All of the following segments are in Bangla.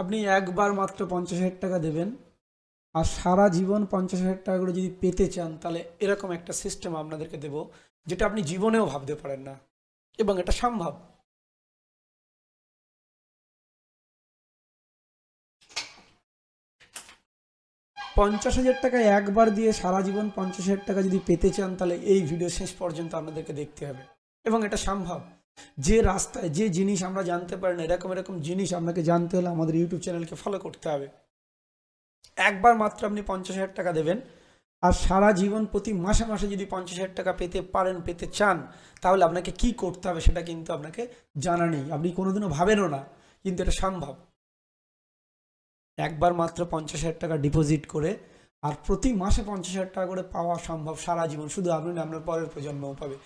আপনি একবার মাত্র পঞ্চাশ হাজার টাকা দেবেন আর সারা জীবন পঞ্চাশ হাজার টাকা করে যদি পেতে চান, তাহলে এরকম একটা সিস্টেম আপনাদেরকে দেব, যেটা আপনি জীবনেও ভাবতে পারেন না, এবং এটা সম্ভব। পঞ্চাশ হাজার টাকা একবার দিয়ে সারা জীবন পঞ্চাশ হাজার টাকা যদি পেতে চান, তাহলে এই ভিডিও শেষ পর্যন্ত আপনাদেরকে দেখতে হবে, এবং এটা সম্ভব। যে রাস্তায় যে জিনিস আমরা জানতে পারি না, এরকম এরকম জিনিস আপনাকে জানতে হলে আমাদের ইউটিউব চ্যানেলকে ফলো করতে হবে। একবার মাত্র আপনি পঞ্চাশ হাজার টাকা দেবেন, আর সারা জীবন প্রতি মাসে মাসে যদি পঞ্চাশ হাজার টাকা পেতে পারেন, পেতে চান, তাহলে আপনাকে কি করতে হবে সেটা কিন্তু আপনাকে জানা নেই। আপনি কোনোদিনও ভাবেনও না, কিন্তু এটা সম্ভব। একবার মাত্র পঞ্চাশ হাজার টাকা ডিপোজিট করে, আর প্রতি মাসে পঞ্চাশ হাজার টাকা করে পাওয়া সম্ভব সারা জীবন। শুধু আপনি আপনার পরের প্রজন্মও পাবে।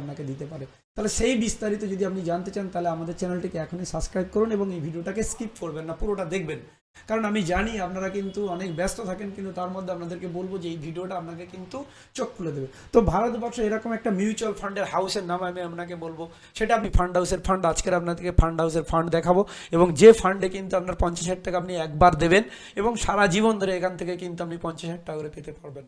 আপনাকে দিতে পারে। তাহলে সেই বিস্তারিত যদি আপনি জানতে চান, তাহলে আমাদের চ্যানেলটিকে এখনই সাবস্ক্রাইব করুন এবং এই ভিডিওটাকে স্কিপ করবেন না, পুরোটা দেখবেন। কারণ আমি জানি আপনারা কিন্তু অনেক ব্যস্ত থাকেন, কিন্তু তার মধ্যে আপনাদেরকে বলব যে এই ভিডিওটা আপনাকে কিন্তু চোখ খুলে দেবে। তো ভারতবর্ষ এরকম একটা মিউচুয়াল ফান্ডের হাউসের নাম আমি আপনাকে বলব। সেটা আপনি ফান্ড হাউসের ফান্ড আজকের আপনাদেরকে ফান্ড হাউসের ফান্ড দেখাবো। এবং যে ফান্ডে কিন্তু আপনার পঞ্চাশ হাজার টাকা আপনি একবার দেবেন এবং সারা জীবন ধরে এখান থেকে কিন্তু আপনি পঞ্চাশ হাজার টাকা করে পেতে পারবেন।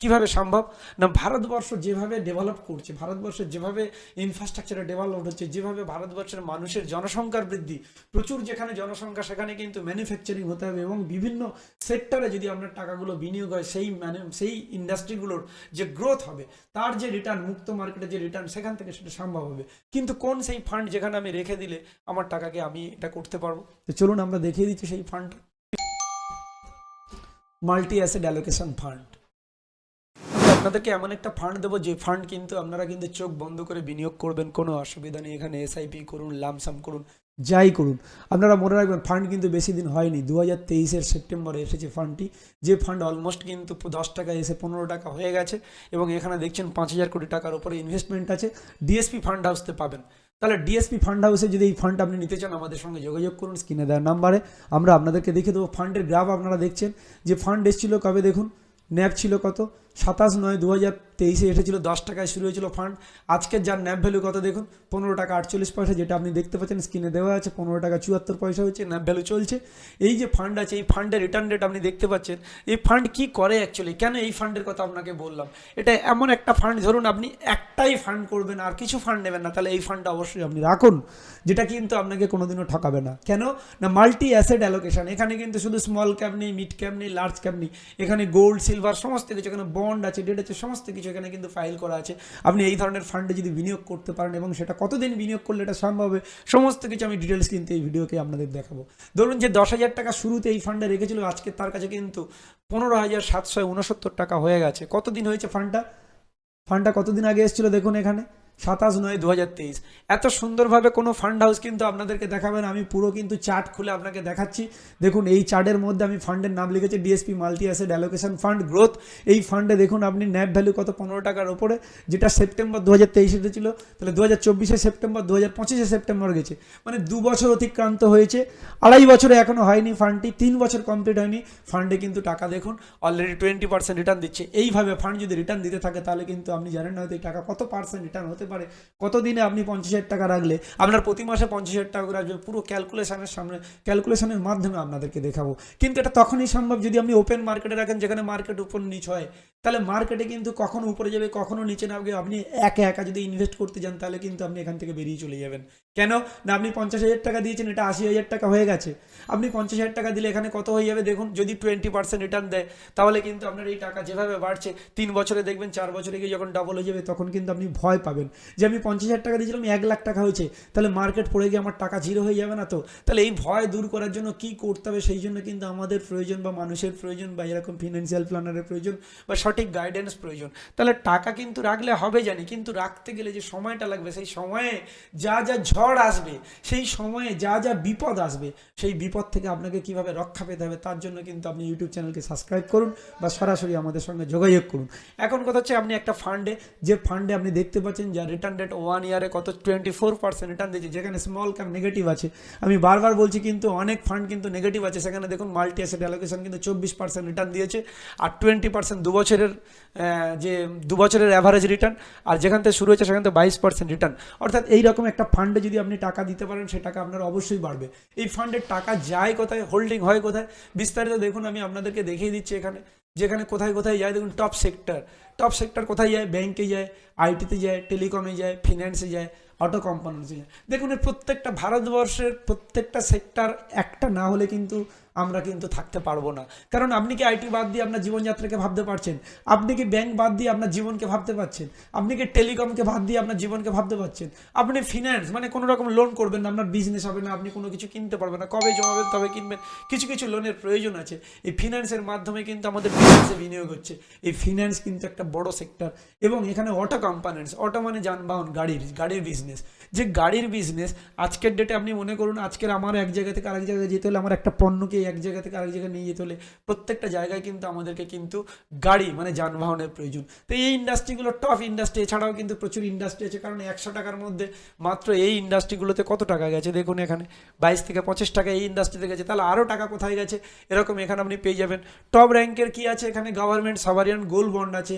কীভাবে সম্ভব? না, ভারতবর্ষ যেভাবে ডেভেলপ করছে ভারতবর্ষের যেভাবে ইনফ্রাস্ট্রাকচারে ডেভেলপ হচ্ছে, যেভাবে ভারতবর্ষের মানুষের জনসংখ্যার বৃদ্ধি, প্রচুর যেখানে জনসংখ্যা সেখানে কিন্তু ম্যানুফ্যাকচারিং হতে হবে এবং বিভিন্ন সেক্টরে যদি আপনার টাকাগুলো বিনিয়োগ হয়, সেই মানে সেই ইন্ডাস্ট্রিগুলোর যে গ্রোথ হবে, তার যে রিটার্ন মুক্ত মার্কেটে যে রিটার্ন সেখান থেকে সেটা সম্ভব হবে। কিন্তু কোন সেই ফান্ড যেখানে আমি রেখে দিলে আমার টাকাকে আমি এটা করতে পারব? তো চলুন আমরা দেখিয়ে দিচ্ছি সেই fund multi asset allocation fund আপনাদেরকে এমন একটা ফান্ড দেবো, যে ফান্ড কিন্তু আপনারা কিন্তু চোখ বন্ধ করে বিনিয়োগ করবেন, কোনো অসুবিধা নেই। এখানে এসআইপি করুন লামসাম করুন, যাই করুন। আপনারা মনে রাখবেন ফান্ড কিন্তু বেশি দিন হয়নি। দু হাজার তেইশের সেপ্টেম্বরে এসেছে ফান্ডটি যে ফান্ড অলমোস্ট কিন্তু দশ টাকা এসে পনেরো টাকা হয়ে গেছে এবং এখানে দেখছেন পাঁচ হাজার কোটি টাকার উপরে ইনভেস্টমেন্ট আছে। ডিএসপি ফান্ড হাউসতে পাবেন। তাহলে ডিএসপি ফান্ড হাউসে যদি এই ফান্ড আপনি নিতে চান, আমাদের সঙ্গে যোগাযোগ করুন স্ক্রিনে দেওয়ার নাম্বারে আমরা আপনাদেরকে দেখে দেবো। ফান্ডের গ্রাফ আপনারা দেখছেন। যে ফান্ড এসেছিল কবে দেখুন? ন্যাপ ছিল কত? সাতাশ নয় দু হাজার তেইশে এসেছিল দশ টাকায় শুরু হয়েছিল ফান্ড আজকের যার ন্যাপ ভ্যালু কত দেখুন, পনেরো টাকা আটচল্লিশ পয়সা, যেটা আপনি দেখতে পাচ্ছেন স্ক্রিনে দেওয়া আছে, পনেরো টাকা চুয়াত্তর পয়সা হচ্ছে ন্যাপ ভ্যালু চলছে। এই যে ফান্ড আছে, এই ফান্ডের রিটার্ন রেট আপনি দেখতে পাচ্ছেন, এই ফান্ড কি করে অ্যাকচুয়ালি কেন এই ফান্ডের কথা আপনাকে বললাম? এটা এমন একটা ফান্ড ধরুন আপনি একটাই ফান্ড করবেন, আর কিছু ফান্ড নেবেন না, তাহলে এই ফান্ডটা অবশ্যই আপনি রাখুন। যেটা কিন্তু আপনাকে কোনোদিনও ঠকাবে না। কেন? না মাল্টি অ্যাসেট অ্যালোকেশন এখানে কিন্তু শুধু স্মল ক্যাপ নেই মিড ক্যাপ নেই লার্জ ক্যাপ নেই, এখানে গোল্ড সিলভার সমস্ত কিছু, এখানে বন্ড আছে ডেট আছে, সমস্ত কিছু এখানে কিন্তু ফাইল করা আছে। আপনি এই ধরনের ফান্ডে যদি বিনিয়োগ করতে পারেন এবং সেটা কতদিন বিনিয়োগ করলে এটা সম্ভব হবে, সমস্ত কিছু আমি ডিটেলস কিন্তু এই ভিডিওকে আপনাদের দেখাবো। ধরুন যে দশ হাজার টাকা শুরুতে এই ফান্ডে রেখেছিল, আজকে তার কাছে কিন্তু পনেরো হাজার সাতশো উনসত্তর টাকা হয়ে গেছে। কতদিন হয়েছে ফান্ডটা ফান্ডটা কতদিন আগে এসেছিল দেখুন এখানে। সাতাশ নয় দু এত সুন্দরভাবে কোনো ফান্ড হাউস কিন্তু আপনাদেরকে দেখাবেন আমি পুরো কিন্তু চার্ট খুলে আপনাকে দেখাচ্ছি। দেখুন, এই চার্টের মধ্যে আমি ফান্ডের নাম লিখেছি DSP multi asset allocation fund growth এই ফান্ডে দেখুন, আপনি ন্যাপ ভ্যালু কত? পনেরো টাকার ওপরে, যেটা সেপ্টেম্বর দু হাজার তেইশে ছিল। তাহলে দু হাজার চব্বিশে সেপ্টেম্বর দু হাজার পঁচিশে সেপ্টেম্বর গেছে। মানে দু বছর অতিক্রান্ত হয়েছে। আড়াই বছরে এখনও হয়নি ফান্ডটি তিন বছর কমপ্লিট হয়নি। ফান্ডে কিন্তু টাকা দেখুন অলরেডি টোয়েন্টি পার্সেন্ট রিটার্ন দিচ্ছে। এইভাবে ফান্ড যদি রিটার্ন দিতে থাকে, তাহলে কিন্তু আপনি জানেন না হয়তো এই টাকা কত পার্সেন্ট রিটার্ন হতে পারে। কত দিনে আপনি পঞ্চাশ হাজার টাকা রাখলে? আপনার প্রতি মাসে পঞ্চাশ হাজার টাকা আসবে পুরো ক্যালকুলেশনের সামনে ক্যালকুলেশনের মাধ্যমে আপনাদেরকে দেখাবো। কিন্তু এটা তখনই সম্ভব যদি আপনি ওপেন মার্কেটে রাখেন, যেখানে মার্কেট উপর নিচ হয়। তাহলে মার্কেটে কিন্তু কখনো উপরে যাবে, কখনো নিচে নামবে। আপনি একা একা যদি ইনভেস্ট করতে যান, তাহলে কিন্তু আপনি এখান থেকে বেরিয়ে চলে যাবেন। কেন? না, আপনি পঞ্চাশ হাজার টাকা দিয়েছেন, এটা আশি হাজার টাকা হয়ে গেছে। আপনি পঞ্চাশ হাজার টাকা দিলে এখানে কত হয়ে যাবে? দেখুন, যদি টোয়েন্টি পার্সেন্ট রিটার্ন দেয়, তাহলে কিন্তু আপনার এই টাকা যেভাবে বাড়ছে, তিন বছরে দেখবেন, চার বছরে গিয়ে যখন ডাবল হয়ে যাবে, তখন কিন্তু আপনি ভয় পাবেন। যে আমি পঞ্চাশ হাজার টাকা দিয়েছিলাম, এক লাখ টাকা হয়েছে। তাহলে মার্কেট পড়ে গিয়ে আমার টাকা জিরো হয়ে যাবে না তো? তাহলে এই ভয় দূর করার জন্য কি করতে হবে? সেই জন্য কিন্তু আমাদের প্রয়োজন বা মানুষের প্রয়োজন বা এরকম ফিনান্সিয়াল প্ল্যানারের প্রয়োজন বা সঠিক গাইডেন্স প্রয়োজন। তাহলে টাকা কিন্তু রাখলে হবে জানি, কিন্তু রাখতে গেলে যে সময়টা লাগবে, সেই সময়ে যা যা ঝড় আসবে, সেই সময়ে যা যা বিপদ আসবে, সেই বিপদ থেকে আপনাকে কীভাবে রক্ষা পেতে হবে তার জন্য কিন্তু আপনি ইউটিউব চ্যানেলকে সাবস্ক্রাইব করুন বা সরাসরি আমাদের সঙ্গে যোগাযোগ করুন। এখন কথা হচ্ছে আপনি একটা ফান্ডে যে ফান্ডে আপনি দেখতে পাচ্ছেন যে রিটার্ন রেট ওয়ান ইয়ারে কত? টোয়েন্টি ফোর পার্সেন্ট রিটার্ন দিয়েছে, যেখানে স্মল ক্যাপ নেগেটিভ আছে। আমি বারবার বলছি কিন্তু অনেক ফান্ড কিন্তু নেগেটিভ আছে। সেখানে দেখুন মাল্টি অ্যাসেট অ্যালোকেশন কিন্তু চব্বিশ পার্সেন্ট রিটার্ন দিয়েছে আর টোয়েন্টি পার্সেন্ট দু বছরের যে দু বছরের অ্যাভারেজ রিটার্ন আর যেখান থেকে শুরু হয়েছে সেখান থেকে বাইশ পার্সেন্ট রিটার্ন অর্থাৎ এইরকম একটা ফান্ডে যদি আপনি টাকা দিতে পারেন, সে টাকা আপনার অবশ্যই বাড়বে। এই ফান্ডের টাকা যায় কোথায় হোল্ডিং হয় কোথায়, বিস্তারিত দেখুন, আমি আপনাদেরকে দেখিয়ে দিচ্ছি এখানে। যেখানে কোথায় কোথায় যায়, দেখুন টপ সেক্টর টপ সেক্টর কোথায় যায়? ব্যাংকে যায় আইটিতে যায় টেলিকমে যায় ফিন্যান্সে যায় অটো কোম্পানিতে যায়। দেখুন প্রত্যেকটা ভারতবর্ষের প্রত্যেকটা সেক্টর একটা না হলে কিন্তু আমরা কিন্তু থাকতে পারব না। কারণ আপনি কি আইটি বাদ দিয়ে আপনার জীবনযাত্রাকে ভাবতে পারছেন? আপনি কি ব্যাংক বাদ দিয়ে আপনার জীবনকে ভাবতে পারছেন? আপনি কি টেলিকমকে বাদ দিয়ে আপনার জীবনকে ভাবতে পারছেন? আপনি ফিনান্স মানে কোনো রকম লোন করবেন না, আপনার বিজনেস হবে না, আপনি কোনো কিছু কিনতে পারবেন না, কবে জমাবেন, তবে কিনবেন, কিছু কিছু লোনের প্রয়োজন আছে। এই ফিনান্সের মাধ্যমে কিন্তু আমাদের বিজনেসে বিনিয়োগ হচ্ছে। এই ফিনান্স কিন্তু একটা বড় সেক্টর এবং এখানে অটো কম্পানেন্টস অটো মানে যানবাহন, গাড়ির গাড়ির বিজনেস যে গাড়ির বিজনেস আজকের ডেটে আপনি মনে করুন আজকের আমার এক জায়গা থেকে আরেক জায়গায় যেতে হলে আমার একটা পণ্যকে এক জায়গা থেকে আরেক জায়গায় নিয়ে যেতে হলে প্রত্যেকটা জায়গায় কিন্তু আমাদেরকে কিন্তু গাড়ি মানে যানবাহনের প্রয়োজন। তো এই ইন্ডাস্ট্রিগুলো টপ ইন্ডাস্ট্রি এছাড়াও কিন্তু প্রচুর ইন্ডাস্ট্রি আছে। কারণ একশো টাকার মধ্যে মাত্র এই ইন্ডাস্ট্রিগুলোতে কত টাকা গেছে? দেখুন এখানে বাইশ থেকে পঁচিশ টাকা এই ইন্ডাস্ট্রিতে গেছে। তাহলে আরও টাকা কোথায় গেছে? এরকম এখানে আপনি পেয়ে যাবেন। টপ র্যাঙ্কের কি আছে? এখানে গভর্নমেন্ট সাভারিয়ান গোল্ড বন্ড আছে।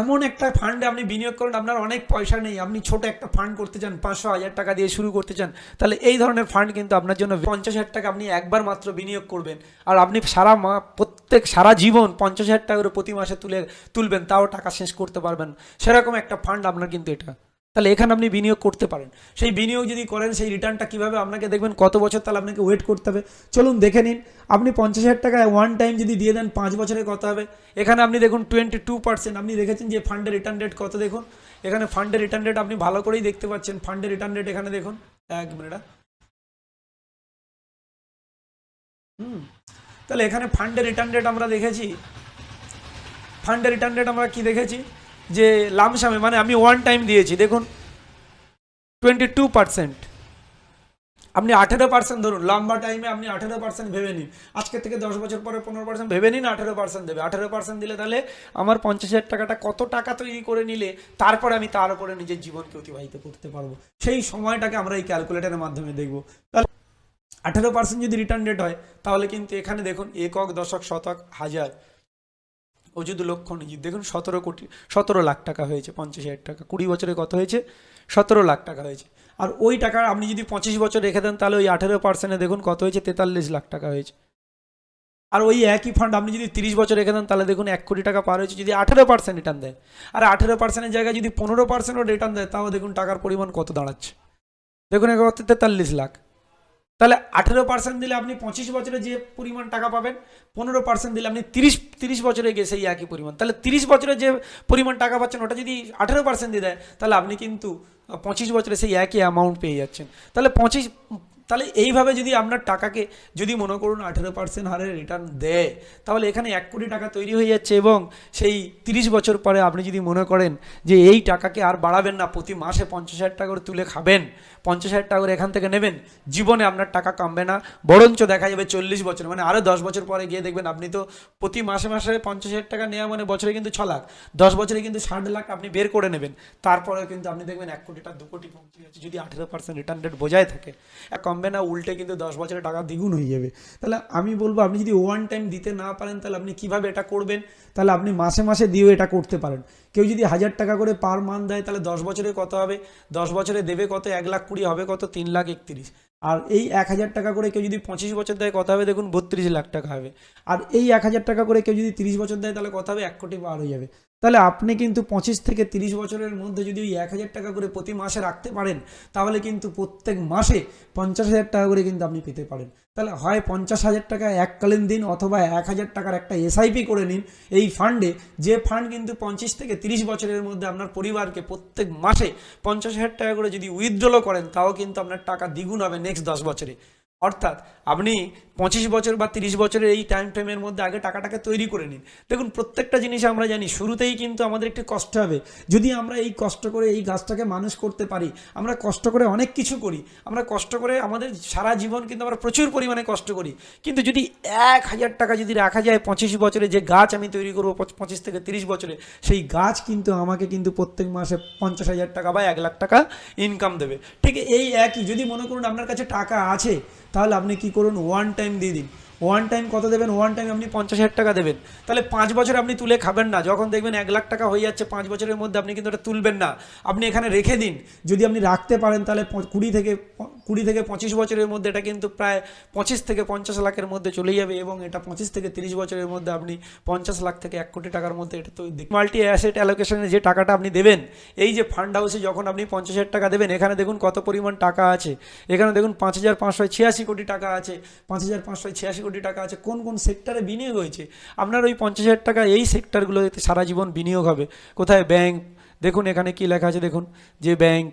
এমন একটা ফান্ডে আপনি বিনিয়োগ করুন, আপনার অনেক পয়সা নেই। আপনি ছোট একটা ফান্ড করতে চান, পাঁচশো হাজার টাকা দিয়ে শুরু করতে চান, তাহলে এই ধরনের ফান্ড কিন্তু আপনার জন্য পঞ্চাশ হাজার টাকা আপনি একবার মাত্র বিনিয়োগ করবেন। আর আপনি সারা মা, প্রত্যেক, সারা জীবন পঞ্চাশ হাজার টাকা করে প্রতি মাসে তুলে, তুলবেন, তাও টাকা শেষ করতে পারবেন সেরকম একটা ফান্ড আপনার কিন্তু এটা। তাহলে এখানে আপনি বিনিয়োগ করতে পারেন। সেই বিনিয়োগ যদি করেন, সেই রিটার্নটা কীভাবে আপনাকে দেখবেন, কত বছর তাহলে আপনাকে ওয়েট করতে হবে? চলুন দেখে নিন। আপনি পঞ্চাশ হাজার টাকা ওয়ান টাইম যদি দিয়ে দেন, পাঁচ বছরে কত হবে। এখানে আপনি দেখুন টোয়েন্টি টু পার্সেন্ট আপনি দেখেছেন যে ফান্ডের রিটার্ন রেট কত দেখুন? এখানে ফান্ডের রিটার্ন রেট আপনি ভালো করেই দেখতে পাচ্ছেন। ফান্ডের রিটার্ন রেট এখানে দেখুন। এক মিনিট হুম। তাহলে এখানে ফান্ডের রিটার্ন রেট আমরা দেখেছি। ফান্ডের রিটার্ন রেট আমরা কি দেখেছি? যে লামসামে মানে আমি ওয়ান টাইম দিয়েছি। দেখুন টোয়েন্টি টু পার্সেন্ট আপনি আঠেরো পার্সেন্ট ধরুন, লম্বা টাইমে আপনি আঠেরো পার্সেন্ট ভেবে নিন। আজকে থেকে দশ বছর পরে পনেরো পার্সেন্ট ভেবে নিন, আঠেরো পার্সেন্ট দেবে। আঠেরো পার্সেন্ট দিলে তাহলে আমার পঞ্চাশ হাজার টাকাটা কত টাকা তৈরি করে নিলে, তারপরে আমি তার উপরে নিজের জীবনকে অতিবাহিত করতে পারব। সেই সময়টাকে আমরা এই ক্যালকুলেটারের মাধ্যমে দেখব। তাহলে আঠেরো পার্সেন্ট যদি রিটার্ন রেট হয়, তাহলে কিন্তু এখানে দেখুন, একক, দশক, শতক, হাজার। ও যদি লক্ষ্য নিয়ে দেখুন সতেরো কোটি, সতেরো লাখ টাকা হয়েছে, পঞ্চাশ হাজার টাকা। কুড়ি বছরে কত হয়েছে? সতেরো লাখ টাকা হয়েছে। আর ওই টাকা আপনি যদি পঁচিশ বছর রেখে দেন, তাহলে ওই আঠেরো পার্সেন্টে দেখুন কত হয়েছে? তেতাল্লিশ লাখ টাকা হয়েছে। আর ওই একই ফান্ড আপনি যদি তিরিশ বছর রেখে দেন, তাহলে দেখুন এক কোটি টাকা পার হয়েছে যদি আঠেরো পার্সেন্ট রিটার্ন দেয়। আর আঠেরো পার্সেন্টের জায়গায় যদি পনেরো পার্সেন্টও রিটার্ন দেয়, তাও দেখুন টাকার পরিমাণ কত দাঁড়াচ্ছে। দেখুন এবার তেতাল্লিশ লাখ। তাহলে আঠেরো পার্সেন্ট দিলে আপনি পঁচিশ বছরে যে পরিমাণ টাকা পাবেন, পনেরো পার্সেন্ট দিলে আপনি তিরিশ তিরিশ বছরে গিয়ে সেই একই পরিমাণ। তাহলে তিরিশ বছরে যে পরিমাণ টাকা পাচ্ছেন, ওটা যদি আঠেরো পার্সেন্ট দিয়ে দেয়, তাহলে আপনি কিন্তু পঁচিশ বছরে সেই একই অ্যামাউন্ট পেয়ে যাচ্ছেন। তাহলে পঁচিশ তাহলে এইভাবে যদি আপনার টাকাকে যদি মনে করুন আঠেরো পার্সেন্ট হারে রিটার্ন দেয়, তাহলে এখানে এক কোটি টাকা তৈরি হয়ে যাচ্ছে এবং সেই তিরিশ বছর পরে আপনি যদি মনে করেন যে এই টাকাকে আর বাড়াবেন না, প্রতি মাসে পঞ্চাশ হাজার টাকা করে তুলে খাবেন, পঞ্চাশ হাজার টাকা করে এখান থেকে নেবেন, জীবনে আপনার টাকা কমবে না। বরঞ্চ দেখা যাবে চল্লিশ বছর মানে আরও দশ বছর পরে গিয়ে দেখবেন আপনি তো প্রতি মাসে মাসে পঞ্চাশ হাজার টাকা নেওয়া মানে বছরে কিন্তু ছ লাখ দশ বছরে কিন্তু ষাট লাখ আপনি বের করে নেবেন। তারপরে কিন্তু আপনি দেখবেন এক কোটি টাকা দু কোটি পৌঁছে যাচ্ছে যদি আঠেরো পার্সেন্ট রিটার্ন রেট বোঝায় থাকে। এক কমবে না, উল্টে কিন্তু দশ বছরে টাকা দ্বিগুণ হয়ে যাবে। তাহলে আমি বলব, আপনি যদি ওয়ান টাইম দিতে না পারেন, তাহলে আপনি কীভাবে এটা করবেন? তাহলে আপনি মাসে মাসে দিয়েও এটা করতে পারেন। কেউ যদি হাজার টাকা করে পার মান দেয়, তাহলে দশ বছরে কত হবে? দশ বছরে দেবে কত? এক লাখ কুড়ি হবে কত? তিন লাখ একত্রিশ। আর এই এক হাজার টাকা করে কেউ যদি পঁচিশ বছর দেয়, কত হবে? দেখুন, বত্রিশ লাখ টাকা হবে। আর এই এক হাজার টাকা করে কেউ যদি তিরিশ বছর দেয়, তাহলে কত হবে? এক কোটি পার হয়ে যাবে। তাহলে আপনি কিন্তু পঁচিশ থেকে তিরিশ বছরের মধ্যে যদি ওই এক হাজার টাকা করে প্রতি মাসে রাখতে পারেন, তাহলে কিন্তু প্রত্যেক মাসে পঞ্চাশ হাজার টাকা করে কিন্তু আপনি পেতে পারেন। তাহলে হয় পঞ্চাশ হাজার টাকা এককালীন দিন অথবা এক হাজার টাকার একটা এসআইপি করে নিন এই ফান্ডে যে ফান্ড কিন্তু পঁচিশ থেকে তিরিশ বছরের মধ্যে আপনার পরিবারকে প্রত্যেক মাসে পঞ্চাশ হাজার টাকা করে যদি উইথড্রল করেন, তাও কিন্তু আপনার টাকা দ্বিগুণ হবে নেক্সট দশ বছরে। অর্থাৎ আপনি পঁচিশ বছর বা তিরিশ বছরের এই টাইম ফ্রেমের মধ্যে আগে টাকাটাকে তৈরি করে নিন। দেখুন, প্রত্যেকটা জিনিস আমরা জানি, শুরুতেই কিন্তু আমাদের একটু কষ্ট হবে। যদি আমরা এই কষ্ট করে এই গাছটাকে মানুষ করতে পারি, আমরা কষ্ট করে অনেক কিছু করি, আমরা কষ্ট করে আমাদের সারা জীবন কিন্তু আমরা প্রচুর পরিমাণে কষ্ট করি। কিন্তু যদি এক হাজার টাকা যদি রাখা যায় পঁচিশ বছরে, যে গাছ আমি তৈরি করব পঁচিশ থেকে তিরিশ বছরে, সেই গাছ কিন্তু আমাকে কিন্তু প্রত্যেক মাসে পঞ্চাশ হাজার টাকা বা এক লাখ টাকা ইনকাম দেবে। ঠিক এই একই, যদি মনে করুন আপনার কাছে টাকা আছে তাহলে আপনি কি করুন ওয়ান টাইম দিয়ে দিন। ওয়ান টাইম কত দেবেন? ওয়ান টাইম আপনি পঞ্চাশ হাজার টাকা দেবেন। তাহলে পাঁচ বছর আপনি তুলে খাবেন না। যখন দেখবেন এক লাখ টাকা হয়ে যাচ্ছে, পাঁচ বছরের মধ্যে আপনি কিন্তু ওটা তুলবেন না। আপনি এখানে রেখে দিন। যদি আপনি রাখতে পারেন, তাহলে কুড়ি থেকে কুড়ি থেকে পঁচিশ বছরের মধ্যে এটা কিন্তু প্রায় পঁচিশ থেকে পঞ্চাশ লাখের মধ্যে চলে যাবে এবং এটা পঁচিশ থেকে তিরিশ বছরের মধ্যে আপনি পঞ্চাশ লাখ থেকে এক কোটি টাকার মধ্যে এটা তো মাল্টি অ্যাসেট অ্যালোকেশনে যে টাকাটা আপনি দেবেন, এই যে ফান্ড হাউসে যখন আপনি পঞ্চাশ হাজার টাকা দেবেন, এখানে দেখুন কত পরিমাণ টাকা আছে। এখানে দেখুন পাঁচ হাজার পাঁচশো ছিয়াশি কোটি টাকা আছে। পাঁচ হাজার পাঁচশো ছিয়াশি কোটি টাকা আছে, কোন কোন সেক্টরে বিনিয়োগ হয়েছে? আপনার ওই পঞ্চাশ হাজার টাকা এই সেক্টরগুলোতে সারা জীবন বিনিয়োগ হবে। কোথায়? ব্যাংক। দেখুন এখানে কি লেখা আছে, দেখুন। যে ব্যাংক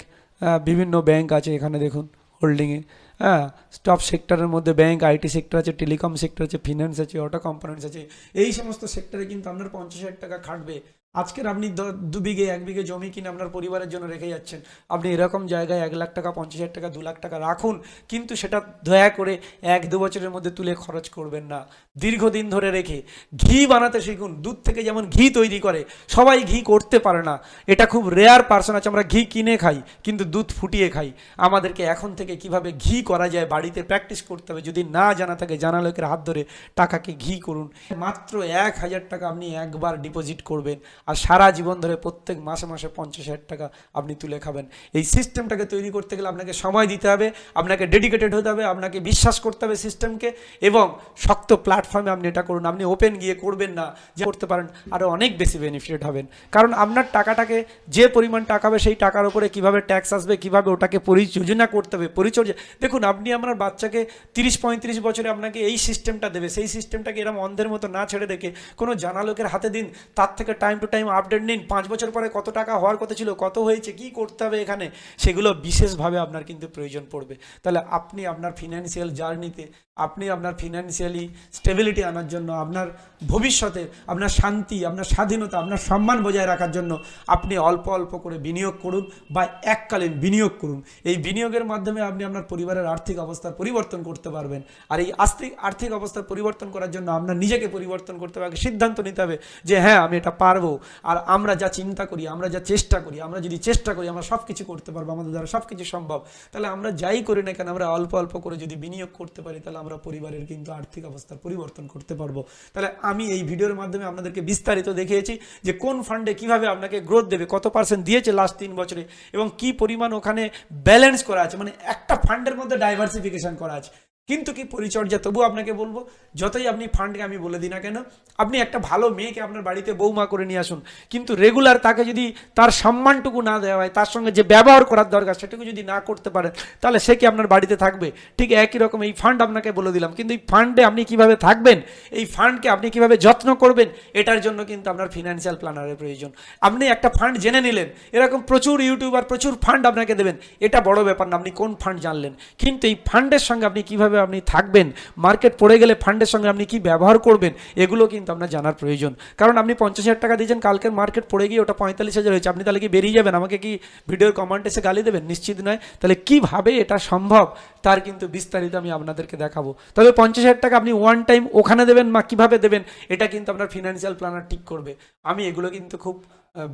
বিভিন্ন ব্যাংক আছে এখানে, দেখুন হোল্ডিংয়ে হ্যাঁ স্টপ সেক্টরের মধ্যে ব্যাংক আইটি সেক্টর আছে টেলিকম সেক্টর আছে ফিন্যান্স আছে অটো কম্পোনেন্টস আছে। এই সমস্ত সেক্টরে কিন্তু আপনার পঞ্চাশ হাজার টাকা খাটবে। আজকের আপনি দ- বিঘে, এক বিঘে জমি কিনে আপনার পরিবারের জন্য রেখে যাচ্ছেন, আপনি এরকম জায়গায় এক লাখ টাকা, পঞ্চাশ হাজার টাকা, দু লাখ টাকা রাখুন, কিন্তু সেটা দয়া করে এক, দু বছরের মধ্যে তুলে খরচ করবেন না। দীর্ঘদিন ধরে রেখে ঘি বানাতে শিখুন, দুধ থেকে যেমন ঘি তৈরি করে, সবাই ঘি করতে পারে না। এটা খুব রেয়ার পার্সন আছে, আমরা ঘি কিনে খাই, কিন্তু দুধ ফুটিয়ে খাই। আমাদেরকে এখন থেকে কীভাবে ঘি করা যায়, বাড়িতে প্র্যাকটিস করতে হবে, যদি না জানা থাকে, জানা লোকের হাত ধরে টাকাকে ঘি করুন। মাত্র এক হাজার টাকা আপনি একবার ডিপোজিট করবেন। আর সারা জীবন ধরে প্রত্যেক মাসে মাসে পঞ্চাশ হাজার টাকা আপনি তুলে খাবেন। এই সিস্টেমটাকে তৈরি করতে গেলে আপনাকে সময় দিতে হবে, আপনাকে ডেডিকেটেড হতে হবে, আপনাকে বিশ্বাস করতে হবে সিস্টেমকে এবং শক্ত প্ল্যাটফর্মে আপনি এটা করুন। আপনি ওপেন গিয়ে করবেন না, যে করতে পারেন আরও অনেক বেশি বেনিফিট হবেন। কারণ আপনার টাকাটাকে যে পরিমাণ টাকা হবে সেই টাকার উপরে কীভাবে ট্যাক্স আসবে, কীভাবে ওটাকে পরিযোজনা করতে হবে, পরিচর্যা। দেখুন, আপনি আপনার বাচ্চাকে তিরিশ পঁয়ত্রিশ বছরে আপনাকে এই সিস্টেমটা দেবে। সেই সিস্টেমটাকে এরকম অন্ধের মতো না ছেড়ে রেখে কোনো জানা লোকের হাতে দিন, তার থেকে টাইম টু টাইম আপডেট নিন। পাঁচ বছর পরে কত টাকা হওয়ার কথা ছিল, কত হয়েছে, কি করতে হবে এখানে, সেগুলো বিশেষভাবে আপনার কিন্তু প্রয়োজন পড়বে। তাহলে আপনি আপনার ফিনান্সিয়াল জার্নিতে আপনি আপনার ফিনান্সিয়ালি স্টেবিলিটি আনার জন্য, আপনার ভবিষ্যতে আপনার শান্তি, আপনার স্বাধীনতা, আপনার সম্মান বজায় রাখার জন্য আপনি অল্প অল্প করে বিনিয়োগ করুন বা এককালীন বিনিয়োগ করুন। এই বিনিয়োগের মাধ্যমে আপনি আপনার পরিবারের আর্থিক অবস্থার পরিবর্তন করতে পারবেন। আর এই আর্থিক আর্থিক অবস্থার পরিবর্তন করার জন্য আপনার নিজেকে পরিবর্তন করতে হবে সিদ্ধান্ত নিতে হবে যে হ্যাঁ আমি এটা পারব। আর আমরা যা চিন্তা করি, আমরা যা চেষ্টা করি, আমরা যদি চেষ্টা করি, আমরা সব কিছু করতে পারব, আমাদের দ্বারা সব কিছু সম্ভব, তাহলে আমরা যাই করি না কেন, আমরা অল্প অল্প করে যদি বিনিয়োগ করতে পারি, তাহলে আমরা পরিবারের কিন্তু আর্থিক অবস্থার পরিবর্তন করতে পারব। তাহলে আমি এই ভিডিওর মাধ্যমে আপনাদেরকে বিস্তারিত দেখিয়েছি যে কোন ফান্ডে কীভাবে আপনাকে গ্রোথ দেবে, কত পার্সেন্ট দিয়েছে লাস্ট তিন বছরে, এবং কি পরিমাণ ওখানে ব্যালেন্স করা আছে মানে একটা ফান্ডের মধ্যে ডাইভার্সিফিকেশন করা আছে। কিন্তু কি পরিচর্যা? তবু আপনাকে বলব, যতই আপনি ফান্ডকে আমি বলে দিই না কেন, আপনি একটা ভালো মেয়েকে আপনার বাড়িতে বৌমা করে নিয়ে আসুন। কিন্তু রেগুলার তাকে যদি তার সম্মানটুকু না দেওয়া হয়, তার সঙ্গে যে ব্যবহার করার দরকার, সেটুকু যদি না করতে পারেন, তাহলে সে কি আপনার বাড়িতে থাকবে? ঠিক একই রকম এই ফান্ড আপনাকে বলে দিলাম। কিন্তু এই ফান্ডে আপনি কীভাবে থাকবেন? এই ফান্ডকে আপনি কীভাবে যত্ন করবেন? এটার জন্য কিন্তু আপনার ফিনান্সিয়াল প্ল্যানারের প্রয়োজন। আপনি একটা ফান্ড জেনে নিলেন, এরকম প্রচুর ইউটিউবার প্রচুর ফান্ড আপনাকে দেবেন। এটা বড় ব্যাপার না, আপনি কোন ফান্ড জানলেন? কিন্তু এই ফান্ডের সঙ্গে আপনি কীভাবে আপনি থাকবেন মার্কেট পড়ে গেলে ফান্ডের সঙ্গে আপনি কি ব্যবহার করবেন, এগুলো কিন্তু আপনার জানার প্রয়োজন। কারণ আপনি পঞ্চাশ হাজার টাকা দিয়েছেন, কালকের মার্কেট পড়ে গিয়ে ওটা পঁয়তাল্লিশ হাজার হয়েছে, আপনি তাহলে কি বেরিয়ে যাবেন? আমাকে কি ভিডিওর কমেন্ট এসে গালি দেবেন? নিশ্চিত নয়। তাহলে কীভাবে এটা সম্ভব? তার কিন্তু বিস্তারিত আমি আপনাদেরকে দেখাবো। তবে পঞ্চাশ হাজার টাকা আপনি ওয়ান টাইম ওখানে দেবেন বা কীভাবে দেবেন, এটা কিন্তু আপনার ফিনান্সিয়াল প্ল্যানার ঠিক করবে। আমি এগুলো কিন্তু খুব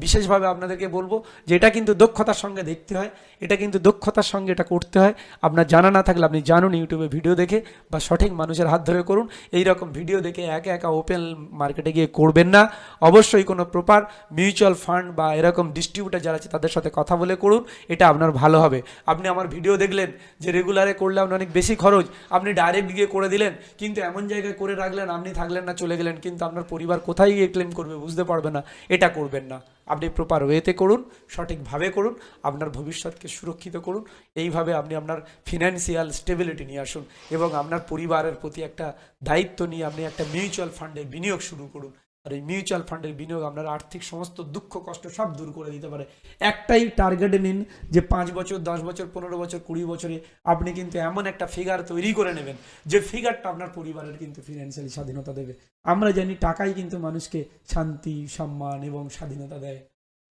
বিশেষভাবে আপনাদেরকে বলব যে এটা কিন্তু দক্ষতার সঙ্গে দেখতে হয়, এটা কিন্তু দক্ষতার সঙ্গে এটা করতে হয়। আপনার জানা না থাকলে আপনি জানুন ইউটিউবে ভিডিও দেখে বা সঠিক মানুষের হাত ধরে করুন। এই রকম ভিডিও দেখে একা একা ওপেন মার্কেটে গিয়ে করবেন না। অবশ্যই কোনো প্রপার মিউচুয়াল ফান্ড বা এরকম ডিস্ট্রিবিউটার যারা আছে তাদের সাথে কথা বলে করুন, এটা আপনার ভালো হবে। আপনি আমার ভিডিও দেখলেন যে রেগুলারে করলে আপনার অনেক বেশি খরচ, আপনি ডাইরেক্ট গিয়ে করে দিলেন, কিন্তু এমন জায়গায় করে রাখলেন, আপনি থাকলেন না, চলে গেলেন, কিন্তু আপনার পরিবার কোথায় গিয়ে ক্লেম করবে বুঝতে পারবে না, এটা করবেন না। আপনি প্রপার ওয়েতে করুন, সঠিকভাবে করুন, আপনার ভবিষ্যৎকে সুরক্ষিত করুন, এইভাবে আপনি আপনার ফিনান্সিয়াল স্টেবিলিটি নিয়ে আসুন এবং আপনার পরিবারের প্রতি একটা দায়িত্ব নিয়ে আপনি একটা মিউচুয়াল ফান্ডে বিনিয়োগ শুরু করুন। আর এই মিউচুয়াল ফান্ডের বিনিয়োগ আপনার আর্থিক সমস্ত দুঃখ, কষ্ট সব দূর করে দিতে পারে। একটাই টার্গেটে নিন যে পাঁচ বছর, দশ বছর, পনেরো বছর, কুড়ি বছরে আপনি কিন্তু এমন একটা ফিগার তৈরি করে নেবেন যে ফিগারটা আপনার পরিবারের কিন্তু ফিনান্সিয়ালি স্বাধীনতা দেবে। আমরা জানি টাকাই কিন্তু মানুষকে শান্তি, সম্মান এবং স্বাধীনতা দেয়।